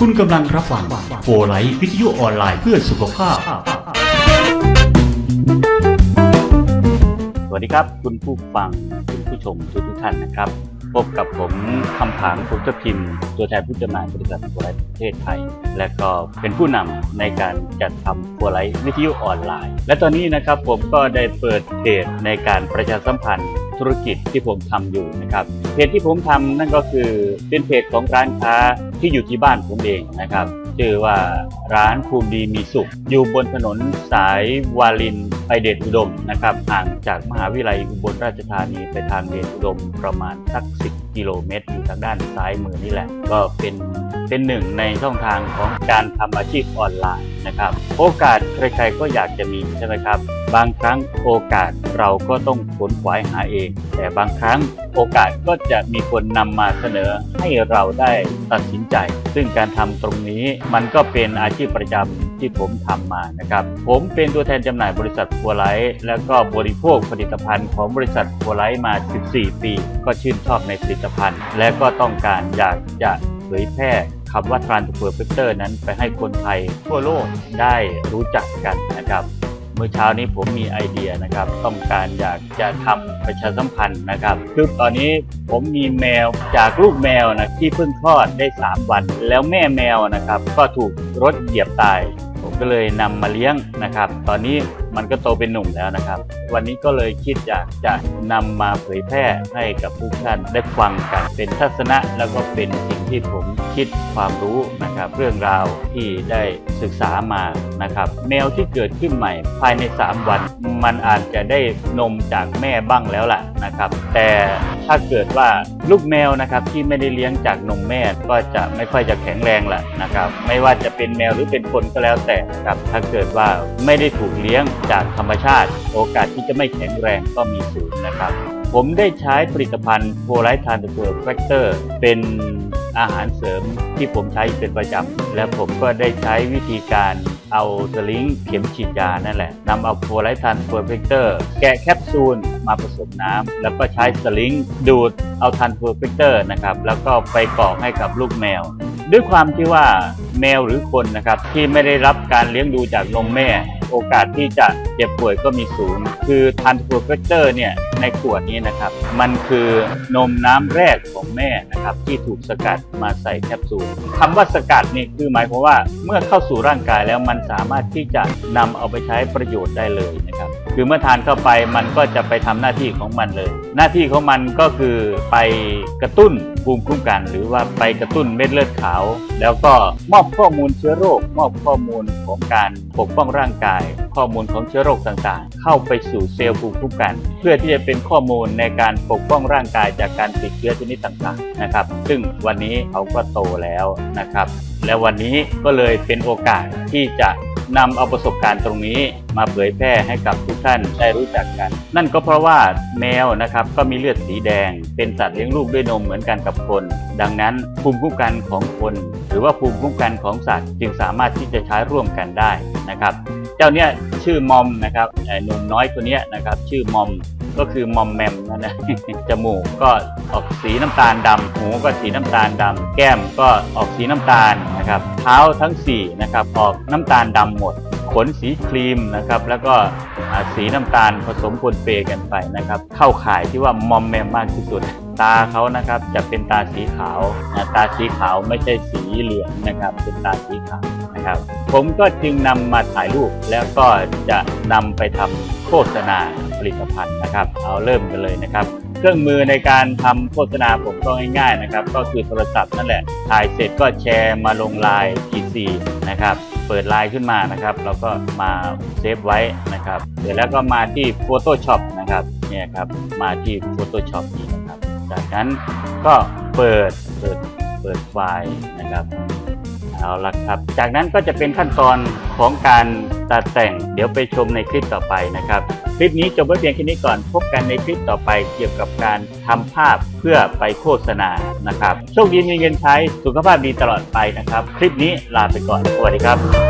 คุณกำลังรับฟังโฟไลท์วิทยุออนไลน์เพื่อสุขภาพ สวัสดีครับ คุณผู้ฟัง คุณผู้ชมทุกทุกท่านนะครับ พบกับผมคำผางภูเจ้าพิมพ์ ตัวแทนผู้จำหน่ายบริษัททัวร์ไลท์ประเทศไทย และก็เป็นผู้นำในการจัดทำทัวร์ไลท์วิทยุออนไลน์ และตอนนี้นะครับผมก็ได้เปิดเพจในการประชาสัมพันธ์ธุรกิจที่ผมทำอยู่นะครับเพจที่ผมทำนั่นก็คือเป็นเพจของร้านค้าที่อยู่ที่บ้านผมเองนะครับชื่อว่าร้านภูมิดีมีสุข อยู่บนถนนสายวาลินไปเดชอุดมนะครับห่างจากมหาวิทยาลัยอุบลราชธานีไปทางเดชอุดมประมาณสัก 10 กิโลเมตรอยู่ทางด้านซ้ายมือนี่แหละ ก็เป็นเป็นหนึ่งในช่องทางของการทำอาชีพออนไลน์นะครับ โอกาสใครๆก็อยากจะมีใช่ไหมครับ บางครั้งโอกาสเราก็ต้องขนขวายหาเอง แต่บางครั้งโอกาสก็จะมีคนนำมาเสนอให้เราได้ตัดสินใจ ซึ่งการทำตรงนี้มันก็เป็นอาชีพประจำ ที่ผมทำมานะครับ ผมเป็นตัวแทนจำหน่ายบริษัททัวไลท์และก็บริโภคผลิตภัณฑ์ของบริษัททัวไลท์มา 14 ปี ก็ชื่นชอบในผลิตภัณฑ์ และก็ต้องการอยากจะเผยแพร่คำว่า Transfer Factor นั้นไปให้คนไทยทั่วโลกได้รู้จักกันนะครับเมื่อเช้านี้ผมมีไอเดียนะครับ ต้องการอยากจะทำประชาสัมพันธ์นะครับคือตอนนี้ผมมีแมวจากลูกแมวนะที่เพิ่งคลอดได้ 3 วัน แล้วแม่แมวนะครับ ก็ถูกรถเหยียบตาย ก็เลยนำมาเลี้ยงนะครับ ตอนนี้มันก็โตเป็นหนุ่มแล้วนะครับ วันนี้ก็เลยคิดอยากจะนำมาเผยแพร่ให้กับทุกท่านได้ฟังกันเป็นทัศนะแล้วก็เป็นสิ่งที่ผมคิดความรู้นะครับเรื่องราวที่ได้ศึกษามานะครับแมวที่เกิดขึ้นใหม่ ภายใน 3 วัน มันอาจจะได้นมจากแม่บ้างแล้วล่ะนะครับ แต่ถ้าเกิดว่าลูกแมวนะครับที่ไม่ได้เลี้ยงจากนมแม่ก็จะไม่ค่อยจะแข็งแรงละนะครับไม่ว่าจะเป็นแมวหรือเป็นคนก็แล้วแต่นะครับถ้าเกิดว่าไม่ได้ถูกเลี้ยงจากธรรมชาติ โอกาสที่จะไม่แข็งแรงก็มีสูงนะครับผมได้ใช้ผลิตภัณฑ์โพไลท์ทานเฟอร์แฟกเตอร์เป็นอาหารเสริมที่ผมใช้เป็นประจำ และผมก็ได้ใช้วิธีการเอาสลิงเข็มฉีดยานั่นแหละนำเอาโพไลท์ทานเฟอร์แฟกเตอร์แกะแคปซูลมาผสมน้ำแล้วก็ใช้สลิงดูดเอาทันเฟอร์แฟกเตอร์นะครับแล้วก็ไปกรอกให้กับลูกแมว ด้วยความที่ว่าแมวหรือคนนะครับที่ไม่ได้รับการเลี้ยงดูจากนมแม่ โอกาสที่จะเจ็บป่วยก็มีสูง คือทันโปรเฟเตอร์เนี่ยในขวดนี้นะครับ มันคือนมน้ำแรกของแม่นะครับที่ถูกสกัดมาใส่แคปซูลคำว่าสกัดนี่คือหมายความว่าเมื่อเข้าสู่ร่างกายแล้วมันสามารถที่จะนำเอาไปใช้ประโยชน์ได้เลยนะครับคือเมื่อทานเข้าไปมันก็จะไปทำหน้าที่ของมันเลย หน้าที่ของมันก็คือไปกระตุ้นภูมิคุ้มกัน หรือว่าไปกระตุ้นเม็ดเลือดขาว แล้วก็มอบข้อมูลเชื้อโรค มอบข้อมูลของการปกป้องร่างกายข้อมูลของเชื้อโรคต่างๆ เข้าไปสู่เซลล์ภูมิคุ้มกัน เพื่อที่จะเป็นข้อมูลในการปกป้องร่างกายจากการติดเชื้อชนิดต่างๆนะครับ ซึ่งวันนี้เขาก็โตแล้วนะครับ และวันนี้ก็เลยเป็นโอกาสที่จะนำเอาประสบการณ์ตรงนี้มาเผยแพร่ให้กับทุกท่านได้รู้จักกัน นั่นก็เพราะว่าแมวนะครับก็มีเลือดสีแดง เป็นสัตว์เลี้ยงลูกด้วยนมเหมือนกันกับคน ดังนั้นภูมิคุ้มกันของคน หรือว่าภูมิคุ้มกันของสัตว์ จึงสามารถที่จะใช้ร่วมกันได้นะครับ เจ้าเนี้ยชื่อมอมนะครับหนุ่มน้อยคนเนี้ยนะครับ ชื่อมอมก็คือมอมแมมนั่นนะจมูกก็ออกสีน้ำตาลดำหูก็สีน้ำตาลดำแก้มก็ออกสีน้ำตาลนะครับ เท้าทั้งสี่นะครับออกน้ำตาลดำหมด ขนสีครีมนะครับ แล้วก็สีน้ำตาลผสมปนเปกันไปนะครับ เข้าข่ายที่ว่ามอมแมมมากที่สุด ตาเขานะครับจะเป็นตาสีขาว ตาสีขาวไม่ใช่สีเหลืองนะครับ เป็นตาสีขาว นะครับ ผมก็จึงนำมาถ่ายรูปแล้วก็จะนำไปทำโฆษณาผลิตภัณฑ์นะครับ เอาเริ่มกันเลยนะครับ เครื่องมือในการทำโฆษณาผมก็ง่ายๆนะครับ ก็คือโทรศัพท์นั่นแหละ ถ่ายเสร็จก็แชร์มาลงไลน์ PC นะครับเปิดไลน์ขึ้นมานะครับแล้วก็มาเซฟไว้นะครับเสร็จแล้วก็มาที่ Photoshop นะครับเนี่ยครับมาที่ Photoshop นี้นะครับ จากนั้นก็เปิดเปิดเปิดไฟล์นะครับ เอาละครับ จากนั้นก็จะเป็นขั้นตอนของการตัดแต่ง เดี๋ยวไปชมในคลิปต่อไปนะครับ คลิปนี้จบไว้เพียงแค่นี้ก่อน พบกันในคลิปต่อไปเกี่ยวกับการทำภาพเพื่อไปโฆษณานะครับ โชคดีมีเงินใช้ สุขภาพดีตลอดไปนะครับ คลิปนี้ลาไปก่อน สวัสดีครับ